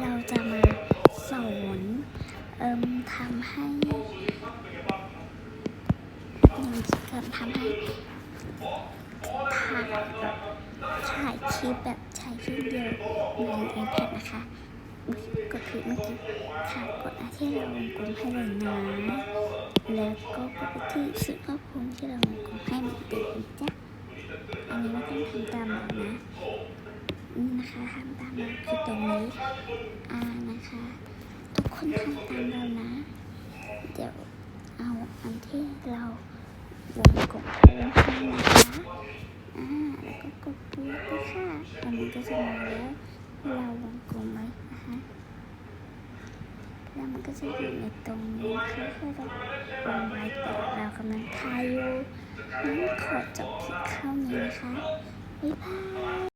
เราจะมาสอนเอิมทำให้ย่างที่เกิดทำให้ถ่ายแบบถ่ายคลิปแบบใช้คลิปเดียวใน iPad นะคะก็คือเมื่อกี้ค่ะกดที่เราวงกลมให้เลยนะแล้วก็กดไปที่สุดภาพภูมิที่เราวงกลมให้เหมือนเดิมจ้ะอันนี้ไม่ต้องทำตามนะนี่นะคะทำตาม เราคือตรงนี้ อ่านะคะ ทุกคนทำตามเรานะ เดี๋ยวเอาอันที่เราวงกลมให้นะคะอ่าแล้วก็กดปุ๊บนะคะอันนี้ก็จะมาแล้วเราวงกลมไว้นะคะแล้วมันก็จะอยู่ในตรงนี้ค่ะคือเราวงไว้แต่เรากำลังทายอยู่งั้นขอจบคลิปเข้านี้นะคะบ๊ายบาย